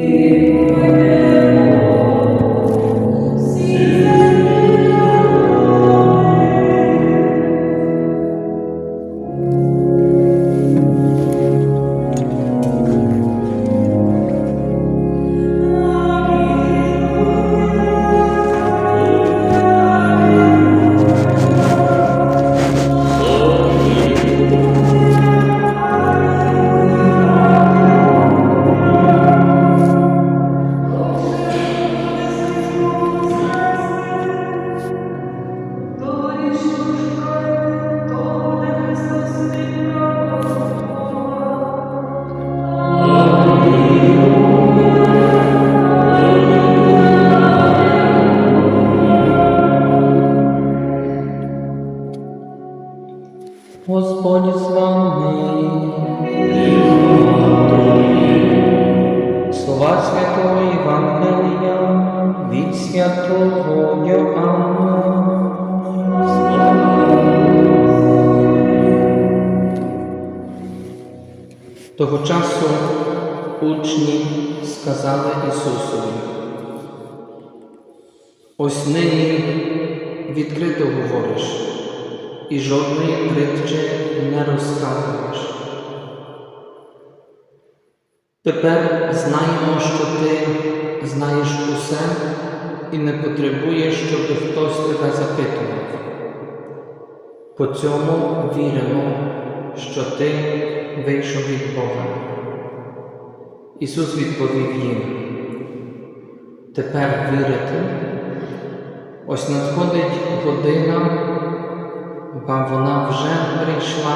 Господь знаємо, що ти знаєш усе і не потребуєш, щоб хтось тебе запитував. По цьому віримо, що ти вийшов від Бога. Ісус відповів їм, тепер вірите? Ось надходить година, ба вона вже прийшла,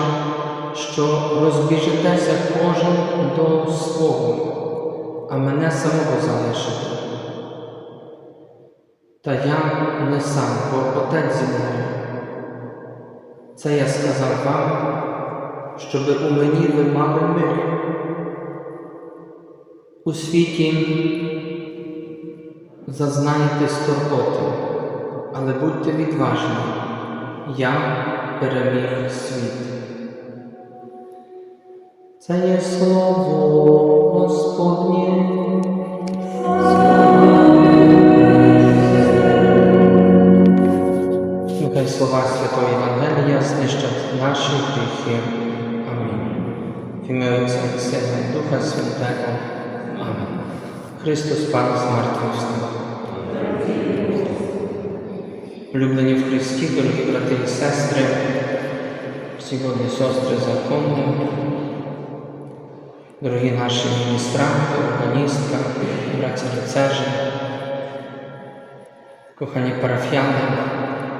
що розбіжетеся кожен до свого, а мене самого залишите. Та я не сам, бо Отець зі мною. Це я сказав вам, щоби у мені ви мали мир. У світі зазнаєте скорботи, але будьте відважні, я переміг світ. Це є слово Господнє. Нехай слова Святого Євангелія знищать наші гріхи. Амінь. В ім'я Отця і Сина і Духа Святого. Амінь. Христос Пан з мертвих встав. Улюблені в Христі, дорогі брати і сестри, сьогодні сестри закону, дорогі наші міністранти, органістка, браті рицежі, кохані парафіяни,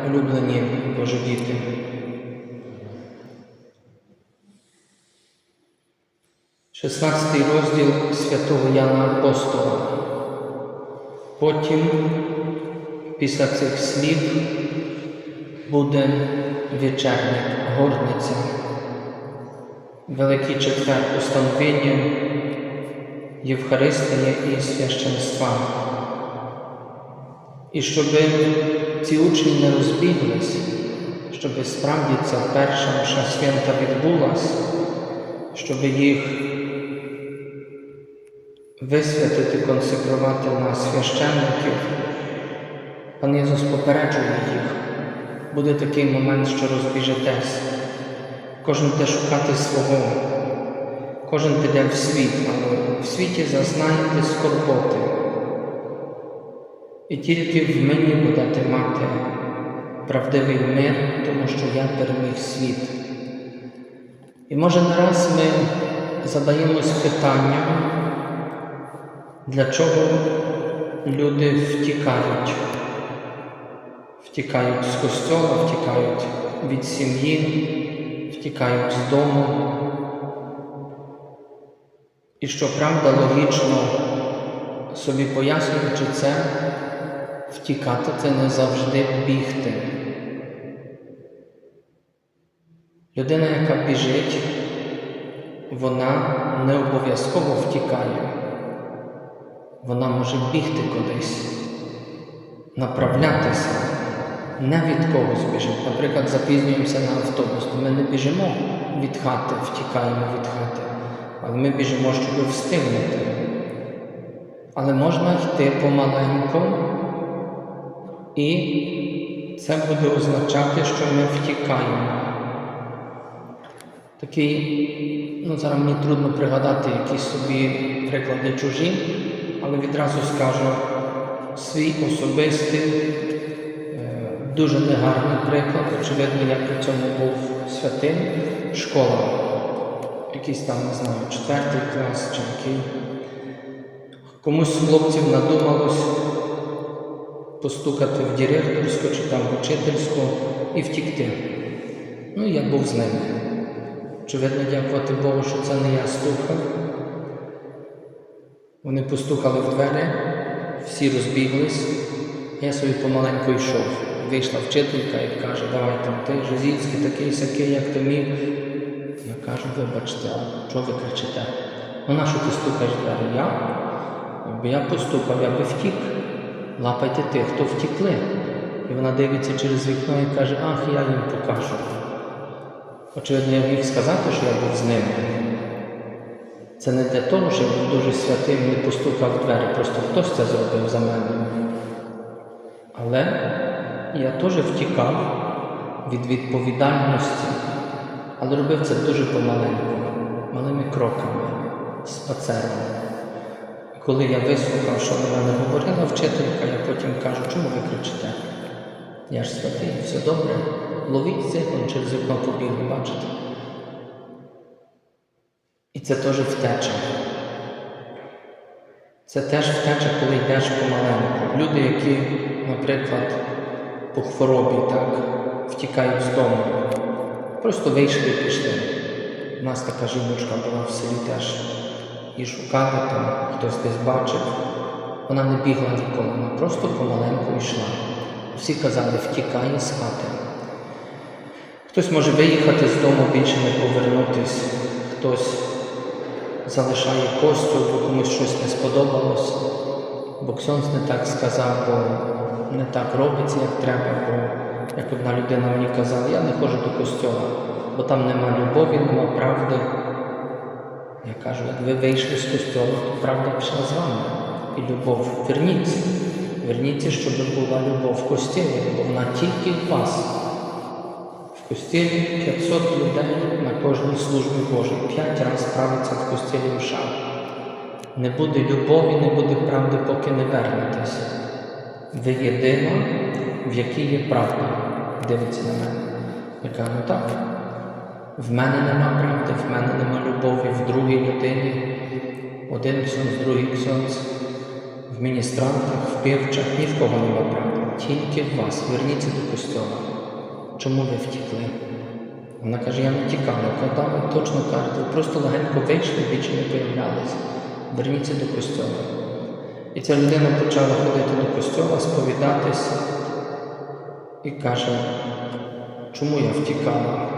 улюблені Божі діти. Шістнадцятий розділ святого Яна Апостола. Потім, після цих слів, буде вечерник, горниця, Великий четвер установлення, Євхаристія і священства. І щоб ці учні не розбіглись, щоб справді ця перша мша свята відбулась, щоб їх висвятити, консекрувати на священників, пан Ісус попереджує їх. Буде такий момент, що розбіжетесь. Кожен буде шукати свого, кожен піде в світ, але в світі зазнаєте скорботи. І тільки в мені будете мати правдивий мир, тому що я переміг світ. І може не раз ми задаємось питанням, для чого люди втікають, втікають з костьола, втікають від сім'ї, втікають з дому. І що правда логічно собі пояснюючи це, втікати це не завжди бігти. Людина, яка біжить, вона не обов'язково втікає. Вона може бігти кудись, направлятися, не від когось біжить. Наприклад, запізнюємося на автобус, ми не біжимо від хати, втікаємо від хати, але ми біжимо, щоб встигнути. Але можна йти помаленьку, і це буде означати, що ми втікаємо. Такий, ну зараз мені трудно пригадати якісь собі приклади чужі, але відразу скажу свій особистий, дуже негарний приклад. Очевидно, я при цьому був святим. Школа, якийсь там, не знаю, четвертий клас чи який. Комусь з хлопців надумалось постукати в директорську чи там в учительську і втікти. Ну, я був з ними. Очевидно, дякувати Богу, що це не я стукав. Вони постукали в двері, всі розбіглись, я собі помаленьку йшов. Вийшла вчителька і каже, давай там ти Жизівський такий сякий, як ти міг. Я кажу, вибачте, а чого ви кричите? Ну на що ти стукаєш двері? Я? Якби я постукав, я би втік. Лапайте тих, хто втікли. І вона дивиться через вікно і каже, ах, я їм покажу. Очевидно, я міг сказати, що я був з ними. Це не для того, що я був дуже святим не постукав в двері, просто хтось це зробив за мене. Але я теж втікав від відповідальності, але робив це дуже помаленьку, малими кроками. І коли я вислухав, що на мене говорила вчителька, я потім кажу, чому ви кричите? Я ж святий, все добре. Ловіть цих, через вікно побігли, бачите? І це теж втеча. Це теж втеча, коли йдеш помаленьку. Люди, які, наприклад, по хворобі так, втікають з дому, просто вийшли і пішли. У нас така жіночка була в селі теж. І шукали там, хтось десь бачив. Вона не бігла ніколи, вона просто помаленьку йшла. Всі казали, втікай з хати. Хтось може виїхати з дому, більше не повернутись, хтось залишає костю, бо комусь щось не сподобалось, бо Ксьонс не так сказав, бо не так робиться, як треба, бо як одна людина мені казала, я не ходжу до костьола, бо там нема любові, нема правди. Я кажу, як ви вийшли з костьола, то правда пішла з вами. І любов. Верніться. Верніться, щоб була любов в костілі, бо вона тільки в вас. В костілі 500 людей на кожній службі Божій. П'ять разів правиться в костілі мша. Не буде любові, не буде правди, поки не вернетесь. Ви єдина, в якій є правда. Дивиться на мене. Я кажу, «Ну так. В мене нема правди, в мене нема любові, в другій людині. Один ксьонз, другий ксьонз, в міністрантах, в півчах, ні в кого нема правди. Тільки в вас. Верніться до костьола. Чому ви втікли? Вона каже, я не тікала. Кажу, точно ви просто легенько вийшли, більше не появлялися. Верніться до костьола. І ця людина почала ходити до костьола, сповідатись і каже, чому я втікала?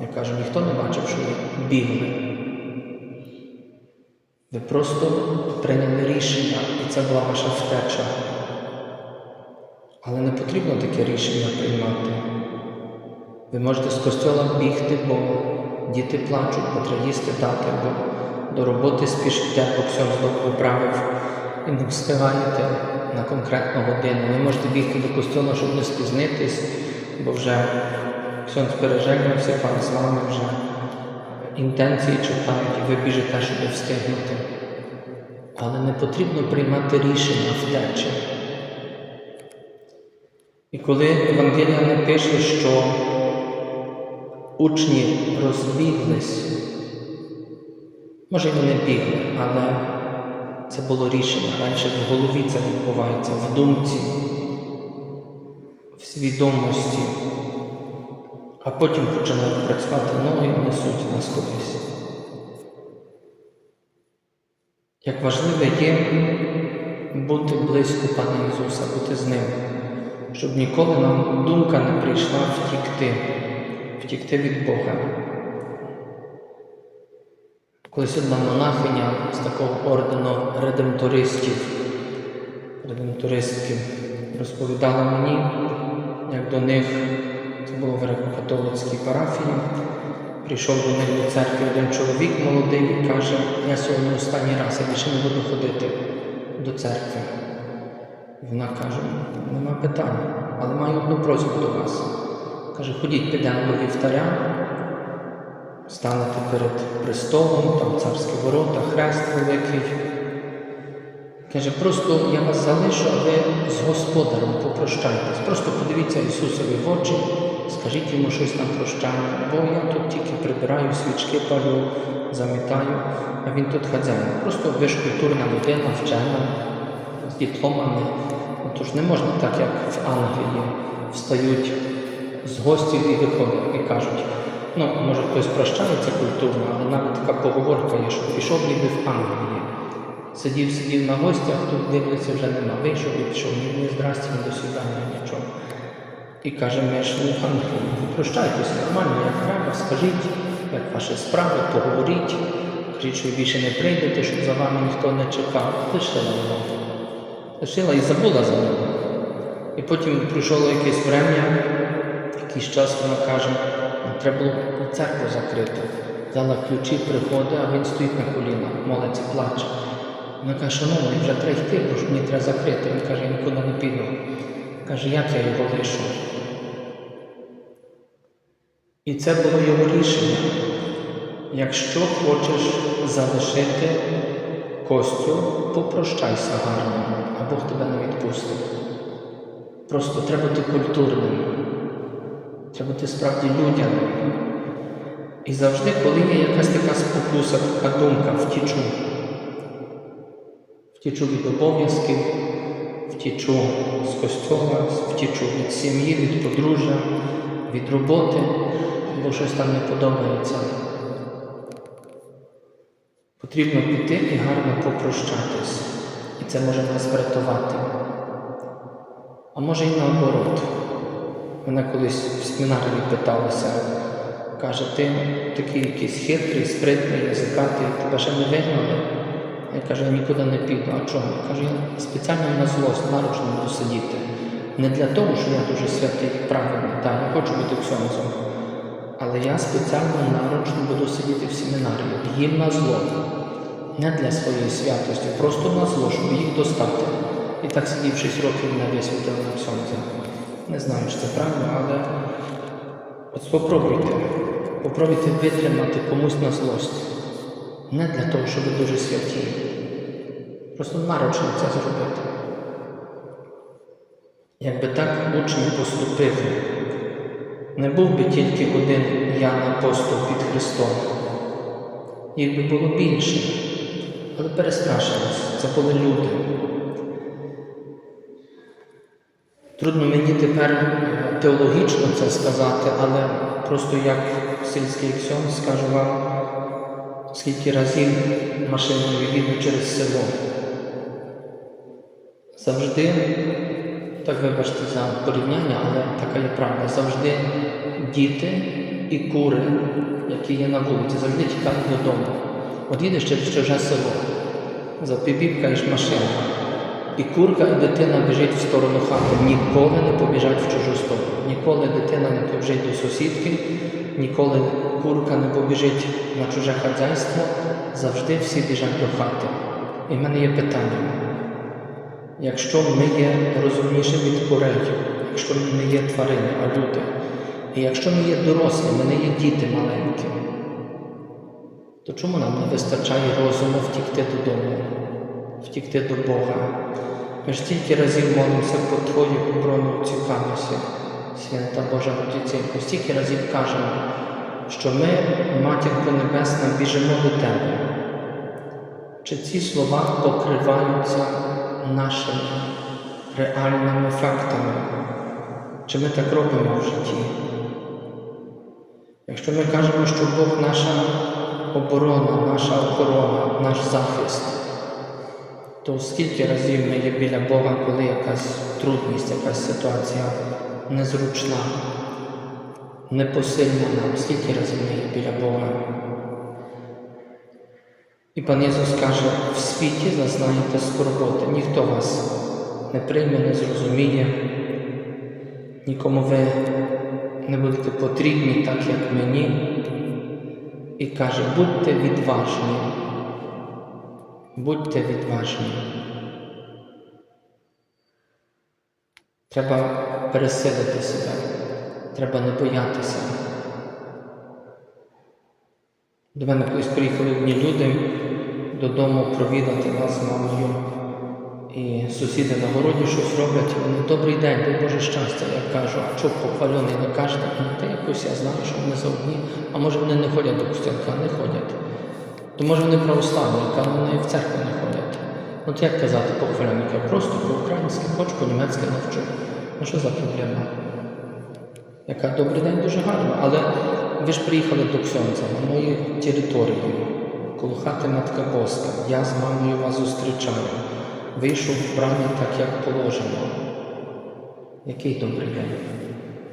Я кажу, ніхто не бачив, що ви бігли. Ви просто прийняли рішення, і це була ваша втеча. Але не потрібно таке рішення приймати. Ви можете з костьола бігти, бо діти плачуть, треба їсти дати, бо до роботи спішите, бо все знову виправив і не встигаєте на конкретну годину. Ви можете бігти до костьола, щоб не спізнитись, бо вже Ксьон збереження пан з вами вже інтенції читають, і ви біжите, щоб встигнути. Але не потрібно приймати рішення втечі. І коли Евангелія напише, що учні розбіглись, може вони бігли, але це було рішення. Раніше в голові це відбувається, в думці, в свідомості, а потім починають працювати ноги і несуть нас кудись. Як важливо є бути близько Пана Ісуса, бути з Ним, щоб ніколи нам думка не прийшла втікти, втікти від Бога. Колись одна монахиня з такого ордену редемтористів, редемтористки, розповідала мені, як до них, це було в греко-католицькій парафії, прийшов до них до церкви один чоловік молодий і каже, я сьогодні останній раз, я більше не буду ходити до церкви. Вона каже, нема питань, але маю одну просьбу до вас. Каже, ходіть, підемо до вівтаря, станете перед престолом, там царські ворота, хрест великий. Каже, просто я вас залишу, а ви з Господарем попрощайтесь. Просто подивіться Ісусові в очі, скажіть йому щось там прощання, бо я тут тільки прибираю свічки, палю, замітаю, а він тут хазяїн. Просто ви ж культурна людина, вчена, з дипломами. Ну, Тож не можна так, як в Англії, встають з гостів і виходять і кажуть, ну, може хтось прощається культурно, але навіть така поговорка є, що пішов ніби в Англії. Сидів, сидів на гостях, тут дивиться вже нема. Вийшов і пішов, ні, ні здрасте, ні до свідання, нічого. І каже, ми ж не Англії. Прощайтесь нормально, як треба, скажіть, як ваші справи, поговоріть. Кажіть, що більше не прийдете, щоб за вами ніхто не чекав. Лишила його. Лишила і забула за нього. І потім пройшло якесь врем'я, якийсь час вона каже, «Ну, треба було церкву закрити. Взяла ключі, приходить, а він стоїть на колінах, молиться, плаче. Вона каже, шановний, вже треба йти, бо ж мені треба закрити. Він каже, я нікуди не піду. Каже, як я його лишу? І це було його рішення. Якщо хочеш залишити Костю, попрощайся гарно, а Бог тебе не відпустить. Просто треба бути культурним, треба бути справді людяним. І завжди, коли є якась така спокуса, така думка, втічу, втічу від обов'язків, втічу з костьола, втічу від сім'ї, від подружжя, від роботи, бо щось там не подобається. Потрібно піти і гарно попрощатись. І це може нас врятувати. А може і наоборот. Мене колись в семінарі питалися, каже, ти такий якийсь хитрий, спритний, язикатий, тебе ще не вигнали. Я кажу, я нікуди не піду. А чому? Я кажу, я спеціально на злость наручно буду сидіти. Не для того, що я дуже святий і правильний, так, я хочу бути ксьонзом. Але я спеціально наручно буду сидіти в семінарії, їм на зло. Не для своєї святості, просто на зло, щоб їх достати. І так сидів 6 років на висвітлення на ксьонза. Не знаю, чи це правильно, але от спробуйте. Попробуйте витримати комусь на злость. Не для того, щоб ви дуже святі. Просто нарочно це зробити. Якби так учні поступили, не був би тільки один Ян апостол під Христом. Їх би було більше, але перестрашились, це були люди. Трудно мені тепер е, теологічно це сказати, але просто як сільський ксьон скажу вам, скільки разів машиною їду через село. Завжди, так вибачте за порівняння, але така є правда, завжди діти і кури, які є на вулиці, завжди тікають додому. От їдеш через чуже село, запібіпкаєш машину, і курка і дитина біжить в сторону хати, ніколи не побіжать в чужу сторону. Ніколи дитина не побіжить до сусідки, ніколи курка не побіжить на чуже хазяйство, завжди всі біжать до хати. І в мене є питання. Якщо ми є розумніші від курей, якщо ми не є тварини, а люди, і якщо ми є дорослі, ми не є діти маленькі, то чому нам не вистачає розуму втікти додому, втікти до Бога? Ми ж стільки разів молимося по Твою оборону цікавості, свята Божа Родицінко, стільки разів кажемо, що ми, Матінко Небесна, біжимо до Тебе. Чи ці слова покриваються нашими реальними фактами? Чи ми так робимо в житті? Якщо ми кажемо, що Бог наша оборона, наша охорона, наш захист, то скільки разів ми є біля Бога, коли якась трудність, якась ситуація незручна, непосильна нам, скільки разів ми є біля Бога? І пан Ісус каже, в світі зазнаєте скорботи, ніхто вас не прийме, не зрозуміє, нікому ви не будете потрібні, так як мені. І каже, будьте відважні, Будьте відважні. Треба пересилити себе, треба не боятися. До мене колись приїхали одні люди додому провідати нас з мамою. І сусіди на городі щось роблять, вони добрий день, дай Боже щастя, я кажу, а чого похвальоний не кажете, та якось я знаю, що вони за одні, а може вони не ходять до костянка, не ходять. То може вони православні, яка вони в церкву не ходять. От як казати похвальоник? Я просто по-українськи, хоч по-німецьки навчу. Ну що за проблема? Яка добрий день дуже гарно, але ви ж приїхали до Ксьонця на мою територію, коло хати Матка Боска. Я з мамою вас зустрічаю. Вийшов в брамі так, як положено. Який добрий день?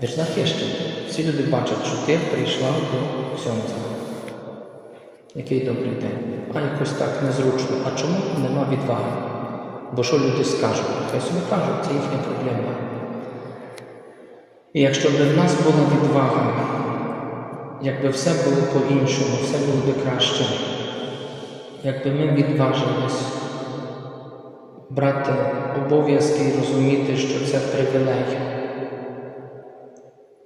Ви ж захищені. Всі люди бачать, що ти прийшла до Ксьонця. Який добрий день. А якось так незручно. А чому нема відваги? Бо що люди скажуть? Хай собі кажуть, це їхня проблема. І якщо б в нас була відвага, якби все було по-іншому, все було б краще, якби ми відважились брати обов'язки і розуміти, що це привілей,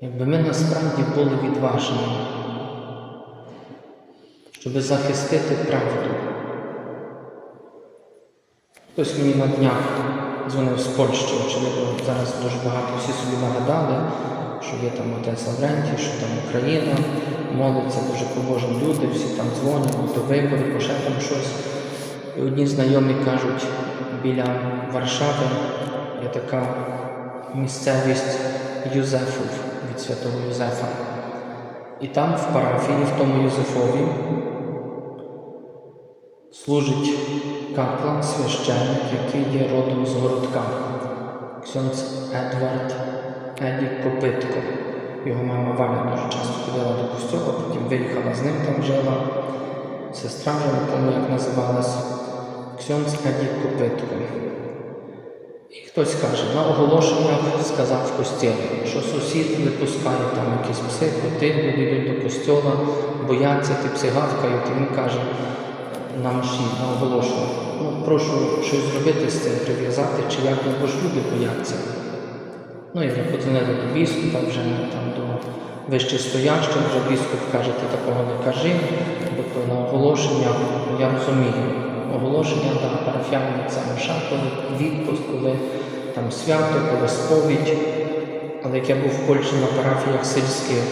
якби ми насправді були відважні, щоб захистити правду. Хтось мені на днях дзвонив з Польщі, очевидно, зараз дуже багато всі собі нагадали, що є там отець Лаврентій, що там Україна, молиться дуже побожні люди, всі там дзвонять, до виборів, бо ще там щось. І одні знайомі кажуть, біля Варшави є така місцевість Юзефов від святого Юзефа. І там в парафії, в тому Юзефові, служить каплан, священник, який є родом з городка. Ксьонц Едвард Еді Копитко. Його мама Валя дуже часто ходила до костьола, потім виїхала з ним там жила. Сестра вже не пам'ятаю, як називалась. Ксьонц Еді Копитко. І хтось каже, на оголошеннях сказав в костілі, що сусід випускає там якісь пси, коти, люди йдуть до костьола, бояться, ті пси гавкають, і він каже на мші, на оголошеннях, ну прошу щось зробити з цим, прив'язати, чи як, ну, ж люди бояться. Ну і подзвонили до біскупа, вже там до вищестоящих, вже біскуп каже, ти такого не кажи, бо на оголошення, я розумію, оголошення да, парафіяни це мша, коли відпуск, коли там свято, коли сповідь. Але як я був в Польщі на парафіях сільських,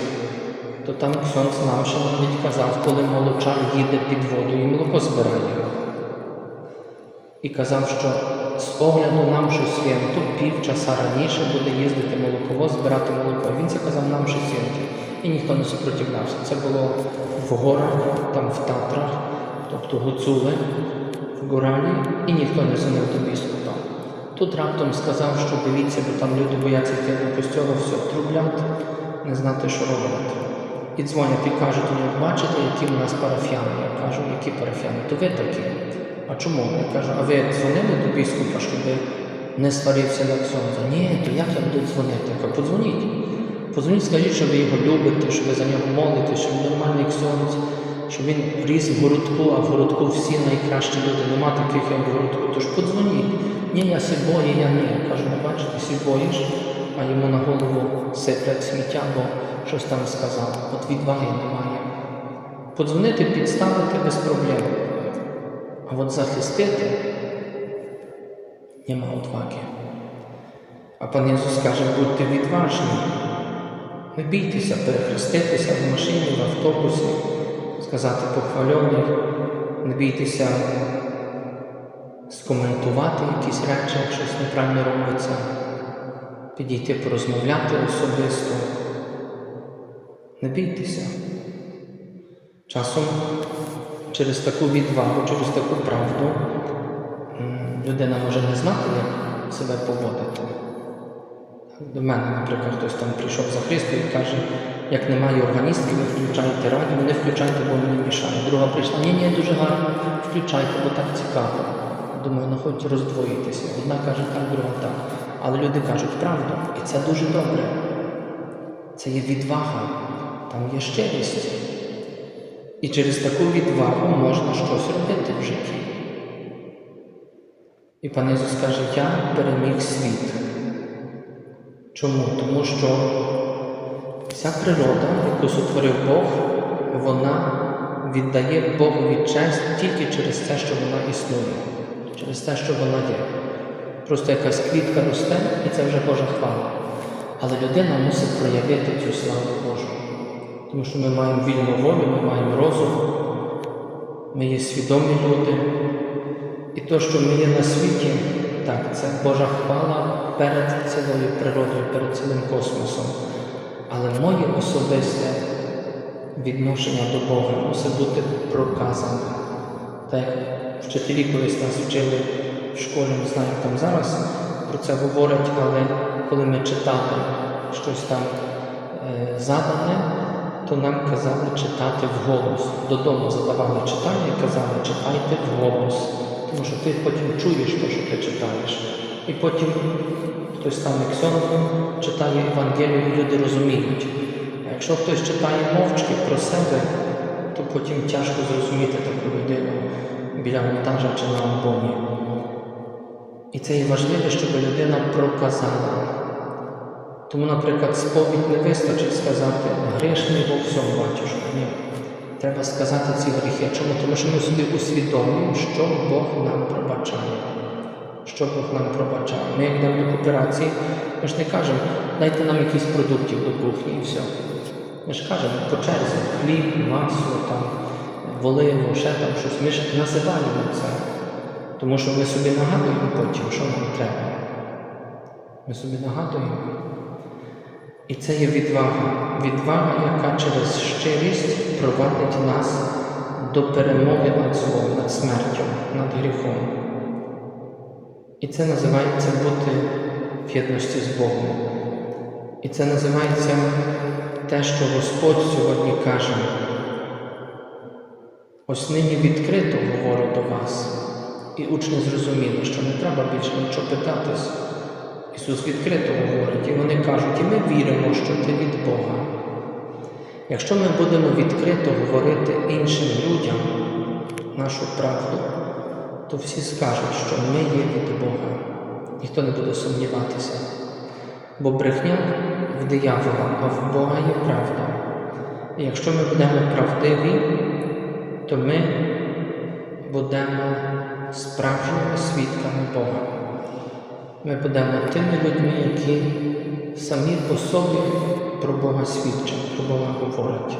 то там Ксьонц нам ще навіть казав, коли молочар їде під воду і молоко збирає. І казав, що з огляду нам що свято півчаса раніше буде їздити молоковоз, збирати молоко. Він це казав нам що свято. І ніхто не супротивлявся. Це було в горах, там в Татрах, тобто гуцули в Горалі, і ніхто не дзвонив до біскупа. Тут раптом сказав, що дивіться, бо там люди бояться йти до костьола, все трублять, не знати, що робити. І дзвонять і кажуть, ну бачите, які в нас парафіяни. Я кажу, які парафіяни? То ви такі. А чому? Я кажу, а ви дзвонили до біскупа, щоб не сварився на ксьонза? Ні, то як я буду дзвонити? Я кажу, подзвоніть. Подзвоніть, скажіть, що ви його любите, що ви за нього молитесь, що він нормальний ксьонз, що він ріс в городку, а в городку всі найкращі люди, нема таких, як в городку. Тож подзвоніть. Ні, я сі бою, я ні. Я кажу, не бачите, сі боїш, а йому на голову сиплять сміття, бо щось там сказав. От відваги немає. Подзвонити, підставити без проблем. А от захистити нема відваги. А пан Ісус каже, будьте відважні. Не бійтеся перехреститися в машині, в автобусі, сказати похвальоний, не бійтеся скоментувати якісь речі, як щось неправильно робиться, підійти порозмовляти особисто. Не бійтеся. Часом через таку відвагу, через таку правду людина може не знати, як себе поводити. До мене, наприклад, хтось там прийшов за Христом і каже, як немає органістки, ви включаєте радіо, не включайте, бо мені мішає. Друга прийшла, ні, ні, дуже гарно, включайте, бо так цікаво. Думаю, ну хоч роздвоїтися. Одна каже так, друга так. Але люди кажуть правду, і це дуже добре. Це є відвага, там є щирість. І через таку відвагу можна щось робити в житті. І пан Ісус каже, я переміг світ. Чому? Тому що вся природа, яку сотворив Бог, вона віддає Богові честь тільки через те, що вона існує, через те, що вона є. Просто якась квітка росте, і це вже Божа хвала. Але людина мусить проявити цю славу Божу. Тому що ми маємо вільну волю, ми маємо розум, ми є свідомі люди. І то, що ми є на світі, так, це Божа хвала перед цілою природою, перед цілим космосом. Але моє особисте відношення до Бога мусить бути проказане. Так вчителі колись нас вчили в школі, не знаю, там зараз про це говорять, але коли ми читали щось там е, задане, то нам казали читати вголос. Додому задавали читання і казали, читайте вголос. Тому що ти потім чуєш те, що ти читаєш. І потім хтось там іксьонгом читає Євангелію, і люди розуміють. А якщо хтось читає мовчки про себе, то потім тяжко зрозуміти таку людину біля монтажа чи на альбомі. І це і важливо, щоб людина проказала. Тому, наприклад, сповідь не вистачить сказати грішний во всьому батюшка. Ні. Треба сказати ці гріхи. Чому? Тому що ми собі усвідомлюємо, що Бог нам пробачає. Що Бог нам пробачає. Ми як йдемо до кооперації, ми ж не кажемо, дайте нам якісь продуктів до кухні і все. Ми ж кажемо по черзі хліб, масло, там, воливо, ще там щось. Ми ж називаємо це. Тому що ми собі нагадуємо потім, що нам треба. Ми собі нагадуємо. І це є відвага. Відвага, яка через щирість провадить нас до перемоги над злом, над смертю, над гріхом. І це називається бути в єдності з Богом. І це називається те, що Господь сьогодні каже. Ось нині відкрито говорю до вас. І учні зрозуміли, що не треба більше нічого питатись. Ісус відкрито говорить, і вони кажуть, і ми віримо, що ти від Бога. Якщо ми будемо відкрито говорити іншим людям нашу правду, то всі скажуть, що ми є від Бога. Ніхто не буде сумніватися. Бо брехня в диявола, а в Бога є правда. І якщо ми будемо правдиві, то ми будемо справжніми свідками Бога. Ми будемо тими людьми, які самі по собі про Бога свідчать, про Бога говорять.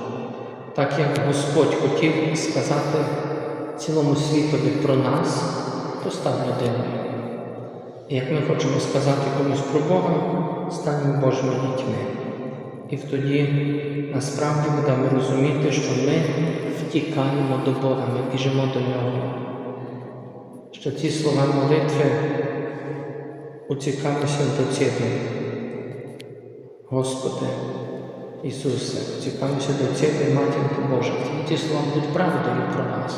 Так як Господь хотів сказати цілому світові про нас, то став людиною. І як ми хочемо сказати комусь про Бога, станемо Божими дітьми. І тоді насправді будемо розуміти, що ми втікаємо до Бога, ми біжимо до Нього. Що ці слова молитви уцікавися до Тебе. Господи, Ісусе, уцікавися до Тебе, Матінко Божа. Ті слова будуть правдою про нас,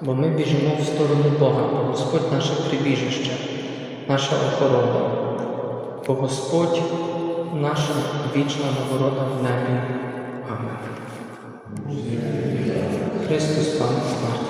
бо ми біжимо в сторону Бога, бо Господь наше прибіжище, наша охорона, бо Господь наша вічна нагорода в небі. Амен. Христос Пан встав.